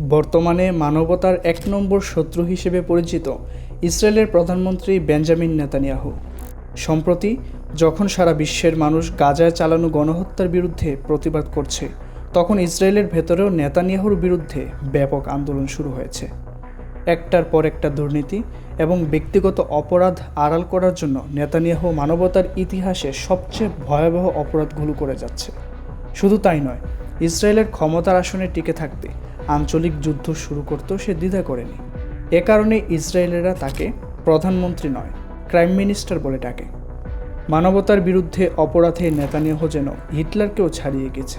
বর্তমানে মানবতার এক নম্বর শত্রু হিসেবে পরিচিত ইসরায়েলের প্রধানমন্ত্রী বেঞ্জামিন নেতানিয়াহু। সম্প্রতি, যখন সারা বিশ্বের মানুষ গাজায় চালানো গণহত্যার বিরুদ্ধে প্রতিবাদ করছে, তখন ইসরায়েলের ভেতরেও নেতানিয়াহুর বিরুদ্ধে ব্যাপক আন্দোলন শুরু হয়েছে। একটার পর একটা দুর্নীতি এবং ব্যক্তিগত অপরাধ আড়াল করার জন্য নেতানিয়াহু মানবতার ইতিহাসে সবচেয়ে ভয়াবহ অপরাধগুলো করে যাচ্ছে। শুধু তাই নয়, ইসরায়েলের ক্ষমতার আসনে টিকে থাকতে আঞ্চলিক যুদ্ধ শুরু করতেও সে দ্বিধা করেনি। এ কারণে ইসরায়েলেরা তাকে প্রধানমন্ত্রী নয়, ক্রাইম মিনিস্টার বলে ডাকে। মানবতার বিরুদ্ধে অপরাধে নেতানিয়াহু যেন হিটলারকেও ছাড়িয়ে গেছে।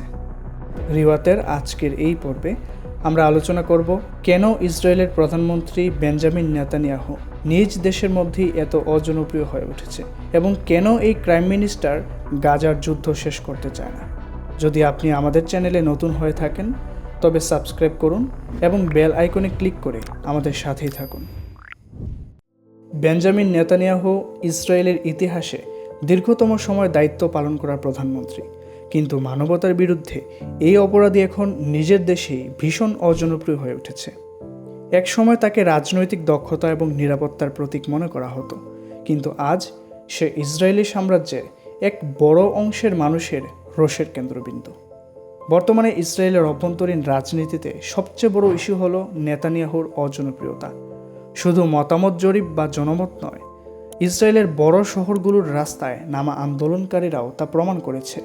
রিওয়াতের আজকের এই পর্বে আমরা আলোচনা করব, কেন ইসরায়েলের প্রধানমন্ত্রী বেঞ্জামিন নেতানিয়াহু নিজ দেশের মধ্যেই এত অজনপ্রিয় হয়ে উঠেছে এবং কেন এই ক্রাইম মিনিস্টার গাজার যুদ্ধ শেষ করতে চায় না। যদি আপনি আমাদের চ্যানেলে নতুন হয়ে থাকেন তবে সাবস্ক্রাইব করুন এবং বেল আইকনে ক্লিক করে আমাদের সাথেই থাকুন। বেঞ্জামিন নেতানিয়াহু ইসরায়েলের ইতিহাসে দীর্ঘতম সময় দায়িত্ব পালন করা প্রধানমন্ত্রী। কিন্তু মানবতার বিরুদ্ধে এই অপরাধী এখন নিজের দেশেই ভীষণ অজনপ্রিয় হয়ে উঠেছে। এক সময় তাকে রাজনৈতিক দক্ষতা এবং নিরাপত্তার প্রতীক মনে করা হতো। কিন্তু আজ সে ইসরায়েলি সাম্রাজ্যের এক বড় অংশের মানুষের রোষের কেন্দ্রবিন্দু। বর্তমানে ইসরায়েলের অভ্যন্তরীণ রাজনীতিতে সবচেয়ে বড় ইস্যু হল নেতানিয়াহুর অজনপ্রিয়তা। শুধু মতামত জরিপ বা জনমত নয়, ইসরায়েলের বড় শহরগুলোর রাস্তায় নামা আন্দোলনকারীরাও তা প্রমাণ করেছে।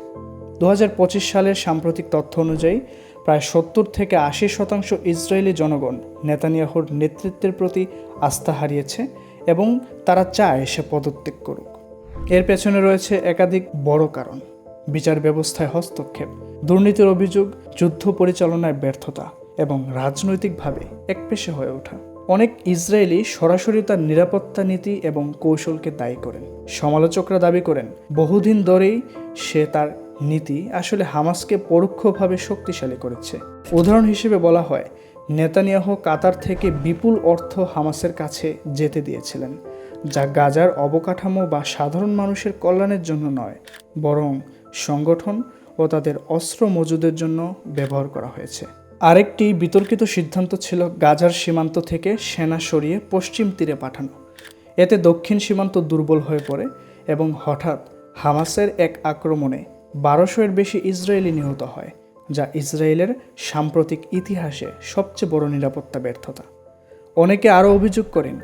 দুহাজার পঁচিশ সালের সাম্প্রতিক তথ্য অনুযায়ী, প্রায় সত্তর থেকে আশি শতাংশ ইসরায়েলি জনগণ নেতানিয়াহুর নেতৃত্বের প্রতি আস্থা হারিয়েছে এবং তারা চায় সে পদত্যাগ করুক। এর পেছনে রয়েছে একাধিক বড় কারণ। বিচার ব্যবস্থায় হস্তক্ষেপ। দুর্নীতির অভিযোগ, যুদ্ধ পরিচালনায় ব্যর্থতা এবং রাজনৈতিকভাবে একপেশে হয়ে ওঠা। অনেক ইসরায়েলি সরাসরি তার নিরাপত্তা নীতি এবং কৌশলকে দায়ী করেন। সমালোচকরা দাবি করেন, বহুদিন ধরেই সে তার নীতি আসলে হামাসকে পরোক্ষভাবে শক্তিশালী করেছে। উদাহরণ হিসেবে বলা হয়, নেতানিয়াহ কাতার থেকে বিপুল অর্থ হামাসের কাছে যেতে দিয়েছিলেন, যা গাজার অবকাঠামো বা সাধারণ মানুষের কল্যাণের জন্য নয়, বরং সংগঠন ও তাদের অস্ত্র মজুদের জন্য ব্যবহার করা হয়েছে। আরেকটি বিতর্কিত সিদ্ধান্ত ছিল গাজার সীমান্ত থেকে সেনা সরিয়ে পশ্চিম তীরে পাঠানো। এতে দক্ষিণ সীমান্ত দুর্বল হয়ে পড়ে এবং হঠাৎ হামাসের এক আক্রমণে বারোশো এর বেশি ইসরায়েলি নিহত হয়, যা ইসরায়েলের সাম্প্রতিক ইতিহাসে সবচেয়ে বড় নিরাপত্তা ব্যর্থতা। অনেকে আরও অভিযোগ করেন,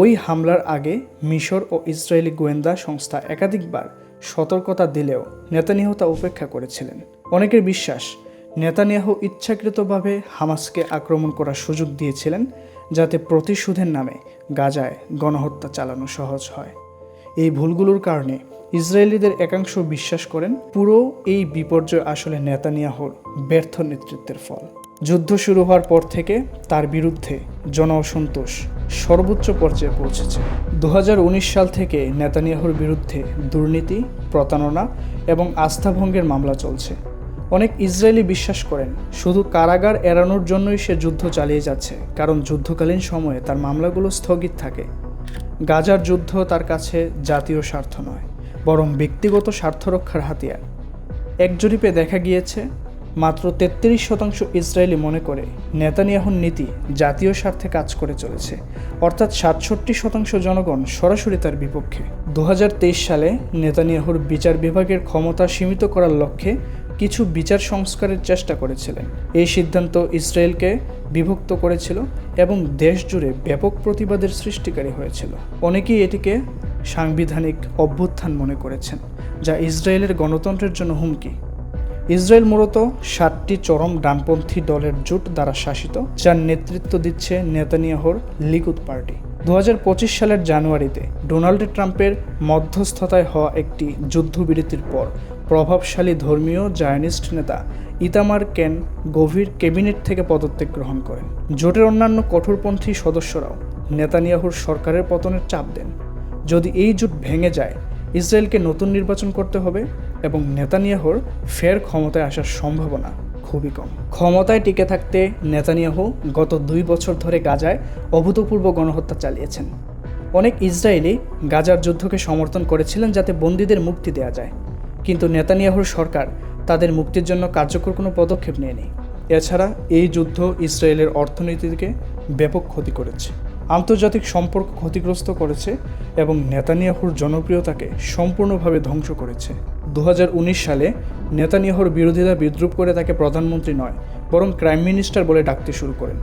ওই হামলার আগে মিশর ও ইসরায়েলি গোয়েন্দা সংস্থা একাধিকবার সতর্কতা দিলেও নেতানিয়াহু তা উপেক্ষা করেছিলেন। অনেকের বিশ্বাস, নেতানিয়াহু ইচ্ছাকৃতভাবে হামাসকে আক্রমণ করার সুযোগ দিয়েছিলেন যাতে প্রতিশোধের নামে গাজায় গণহত্যা চালানো সহজ হয়। এই ভুলগুলোর কারণে ইসরায়েলিদের একাংশ বিশ্বাস করেন, পুরো এই বিপর্যয় আসলে নেতানিয়াহুর ব্যর্থ নেতৃত্বের ফল। যুদ্ধ শুরু হওয়ার পর থেকে তার বিরুদ্ধে জন অসন্তোষ সর্বোচ্চ পর্যায়ে পৌঁছেছে। দু হাজার উনিশ সাল থেকে নেতানিয়াহুর বিরুদ্ধে দুর্নীতি, প্রতারণা এবং আস্থাভঙ্গের মামলা চলছে। অনেক ইসরায়েলি বিশ্বাস করেন, শুধু কারাগার এড়ানোর জন্যই সে যুদ্ধ চালিয়ে যাচ্ছে, কারণ যুদ্ধকালীন সময়ে তার মামলাগুলো স্থগিত থাকে। গাজার যুদ্ধ তার কাছে জাতীয় স্বার্থ নয়, বরং ব্যক্তিগত স্বার্থ রক্ষার হাতিয়ার। এক জরিপে দেখা গিয়েছে মাত্র তেত্রিশ শতাংশ ইসরায়েলি মনে করে নেতানিয়াহুর নীতি জাতীয় স্বার্থে কাজ করে চলেছে, অর্থাৎ সাতষট্টি শতাংশ জনগণ সরাসরি তার বিপক্ষে। দু হাজার তেইশ সালে নেতানিয়াহুর বিচার বিভাগের ক্ষমতা সীমিত করার লক্ষ্যে কিছু বিচার সংস্কারের চেষ্টা করেছিলেন। এই সিদ্ধান্ত ইসরায়েলকে বিভক্ত করেছিল এবং দেশ জুড়ে ব্যাপক প্রতিবাদের সৃষ্টিকারী হয়েছিল। অনেকেই এটিকে সাংবিধানিক অভ্যুত্থান মনে করেছেন, যা ইসরায়েলের গণতন্ত্রের জন্য হুমকি। ইসরায়েল মূলত সাতটি চরম ডানপন্থী দলের জোট দ্বারা শাসিত, যার নেতৃত্ব দিচ্ছে নেতানিয়াহুর লিকুদ পার্টি। দু হাজার পঁচিশ সালের জানুয়ারিতে ডোনাল্ড ট্রাম্পের মধ্যস্থতায় হওয়া একটি যুদ্ধবিরতির পর প্রভাবশালী ধর্মীয় জায়নিস্ট নেতা ইতামার কেন গভীর ক্যাবিনেট থেকে পদত্যাগ গ্রহণ করেন। জোটের অন্যান্য কঠোরপন্থী সদস্যরাও নেতানিয়াহুর সরকারের পতনের চাপ দেন। যদি এই জোট ভেঙে যায়, ইসরায়েলকে নতুন নির্বাচন করতে হবে। এবং নেতানিয়াহুর ফের ক্ষমতায় আসার সম্ভাবনা খুবই কম। ক্ষমতায় টিকে থাকতে নেতানিয়াহু গত দুই বছর ধরে গাজায় অভূতপূর্ব গণহত্যা চালিয়েছেন। অনেক ইসরায়েলি গাজার যুদ্ধকে সমর্থন করেছিলেন যাতে বন্দীদের মুক্তি দেওয়া যায়। কিন্তু নেতানিয়াহুর সরকার তাদের মুক্তির জন্য কার্যকর কোনো পদক্ষেপ নেয়নি। এছাড়া এই যুদ্ধ ইসরায়েলের অর্থনীতিকে ব্যাপক ক্ষতি করেছে, আন্তর্জাতিক সম্পর্ক ক্ষতিগ্রস্ত করেছে এবং নেতানিয়াহুর জনপ্রিয়তাকে সম্পূর্ণভাবে ধ্বংস করেছে। উনিশ সালে নেতানিয়াহুর বিরোধীরা বিদ্রুপ করে তাকে প্রধানমন্ত্রী নয়, বরং ক্রাইম মিনিস্টার বলে ডাকতে শুরু করেন।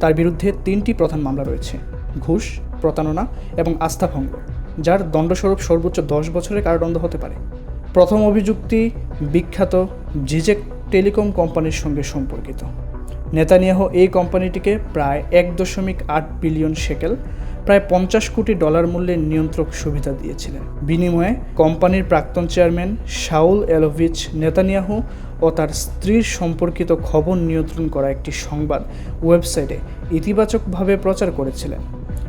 তার বিরুদ্ধে তিনটি প্রধান মামলা রয়েছে, ঘুষ, প্রতারণা এবং আস্থাভঙ্গ যার দণ্ডস্বরূপ সর্বোচ্চ দশ বছরের কারাদণ্ড হতে পারে। প্রথম অভিযুক্তি বিখ্যাত জিজেক টেলিকম কোম্পানির সঙ্গে সম্পর্কিত। নেতানিয়াহ এই কোম্পানিটিকে প্রায় এক দশমিক আট বিলিয়ন শেকেল প্রায় পঞ্চাশ কোটি ডলার মূল্যের নিয়ন্ত্রক সুবিধা দিয়েছিলেন। বিনিময়ে কোম্পানির প্রাক্তন চেয়ারম্যান শাউল এলোভিচ নেতানিয়াহু ও তার স্ত্রীর সম্পর্কিত খবর নিয়ন্ত্রণ করা একটি সংবাদ ওয়েবসাইটে ইতিবাচকভাবে প্রচার করেছিলেন।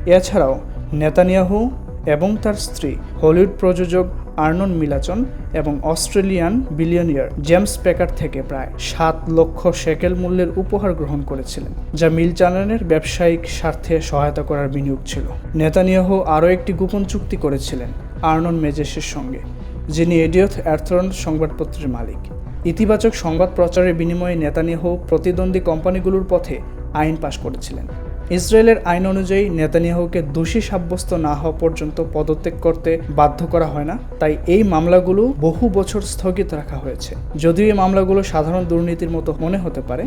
এছাড়াও নেতানিয়াহু এবং তার স্ত্রী, হলিউড প্রযোজক আর্নন মিলাচন এবং অস্ট্রেলিয়ান বিলিয়নিয়ার জেমস পেকার থেকে প্রায় সাত লক্ষ শেকেল মূল্যের উপহার গ্রহণ করেছিলেন, যা মিল চালানের ব্যবসায়িক স্বার্থে সহায়তা করার বিনিয়োগ ছিল। নেতানিয়াহ আরও একটি গোপন চুক্তি করেছিলেন আর্নন মেজেসের সঙ্গে, যিনি এডিয়থ অ্যাথরন সংবাদপত্রের মালিক। ইতিবাচক সংবাদ প্রচারের বিনিময়ে নেতানিয়াহু প্রতিদ্বন্দ্বী কোম্পানিগুলোর পথে আইন পাশ করেছিলেন। ইসরায়েলের আইন অনুযায়ী নেতানিয়াহুকে দোষী সাব্যস্ত না হওয়া পর্যন্ত পদত্যাগ করতে বাধ্য করা হয় না। তাই এই মামলাগুলো বহু বছর স্থগিত রাখা হয়েছে। যদিও এই মামলাগুলো সাধারণ দুর্নীতির মতো মনে হতে পারে,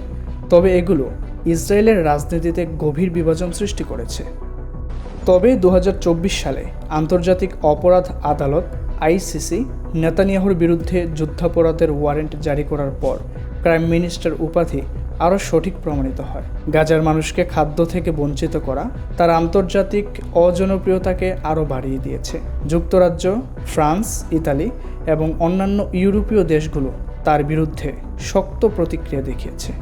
তবে এগুলো ইসরায়েলের রাজনীতিতে গভীর বিভাজন সৃষ্টি করেছে। তবে দু হাজার চব্বিশ সালে আন্তর্জাতিক অপরাধ আদালত, আইসিসি, নেতানিয়াহুর বিরুদ্ধে যুদ্ধাপরাধের ওয়ারেন্ট জারি করার পর ক্রাইম মিনিস্টার উপাধি আরও সঠিক প্রমাণিত হয়। গাজার মানুষকে খাদ্য থেকে বঞ্চিত করা তার আন্তর্জাতিক অজনপ্রিয়তাকে আরও বাড়িয়ে দিয়েছে। যুক্তরাজ্য, ফ্রান্স, ইতালি এবং অন্যান্য ইউরোপীয় দেশগুলো তার বিরুদ্ধে শক্ত প্রতিক্রিয়া দেখিয়েছে।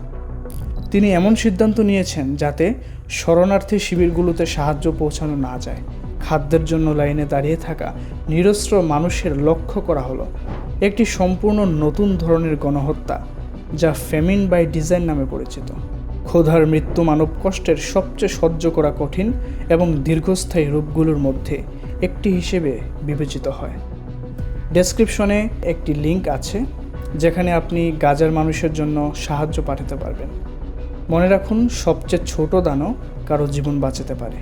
তিনি এমন সিদ্ধান্ত নিয়েছেন যাতে শরণার্থী শিবিরগুলোতে সাহায্য পৌঁছানো না যায়। খাদ্যের জন্য লাইনে দাঁড়িয়ে থাকা নিরস্ত্র মানুষের লক্ষ্য করা হলো একটি সম্পূর্ণ নতুন ধরনের গণহত্যা যা ফেমিন বাই ডিজাইন নামে পরিচিত। ক্ষুধার মৃত্যু মানব কষ্টের সবচেয়ে সহ্য করা কঠিন এবং দীর্ঘস্থায়ী রূপগুলোর মধ্যে একটি হিসেবে বিবেচিত হয়। ডেসক্রিপশনে একটি লিংক আছে, যেখানে আপনি গাজার মানুষের জন্য সাহায্য পাঠাতে পারবেন। মনে রাখুন, সবচেয়ে ছোট দানও কারও জীবন বাঁচাতে পারে।